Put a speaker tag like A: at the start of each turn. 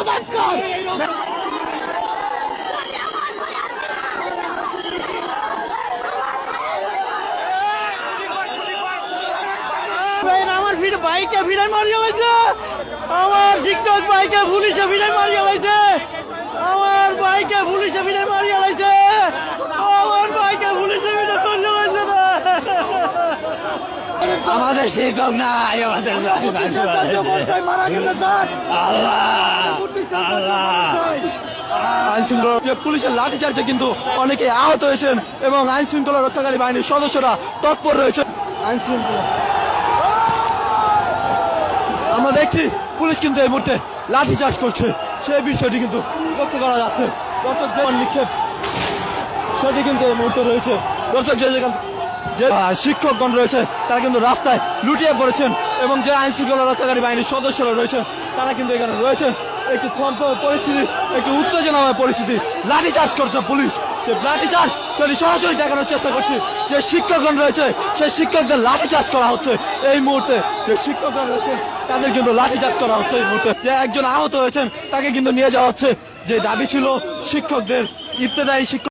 A: বলাৎকার আমার ভিড় বাইকে ভিড়ে মারিয়ে হয়েছে আমার শিক্ষক বাইকে পুলিশে ভিড়ে মারিয়ে হয়েছে আমার বাইকে পুলিশে ভিড়ে মারিয়ে হয়েছে আমার বাইকে পুলিশে ভিড়ে মারিয়ে হয়েছে না
B: আমাদের শিক্ষক নাই আমাদের
C: কিন্তু অনেকে আহত হয়েছেন এবং আইন শৃঙ্খলা রক্ষাকারী বাহিনীর সদস্যরা তৎপর আইন আমরা দেখছি পুলিশ কিন্তু এই মুহূর্তে লাঠিচার্জ করছে সেই বিষয়টি কিন্তু লক্ষ্য করা যাচ্ছে দর্শক নিক্ষেপ সেটি কিন্তু এই মুহূর্তে রয়েছে দর্শক যে যেখান যে শিক্ষকগণ রয়েছে, তারা কিন্তু রাস্তায় লুটিয়ে পড়েছেন এবং যে আইন শৃঙ্খলা রক্ষাকারী বাহিনীর সদস্যরা রয়েছেন তারা কিন্তু এখানে রয়েছেন একটি থমথম পরিস্থিতি, একটি উত্তেজনাময় পরিস্থিতি। লাঠি চার্জ করছে পুলিশ। যে লাঠি চার্জ, সেটি সরাসরি দেখানোর চেষ্টা করছি। যে শিক্ষকগণ রয়েছে, সেই শিক্ষকদের লাঠি চার্জ করা হচ্ছে এই মুহূর্তে। যে শিক্ষকগণ রয়েছে, তাদের কিন্তু লাঠি চার্জ করা হচ্ছে এই মুহূর্তে। যে একজন আহত হয়েছেন, তাকে কিন্তু নিয়ে যাওয়া হচ্ছে। যে দাবি ছিল শিক্ষকদের, ইবতেদায়ী শিক্ষক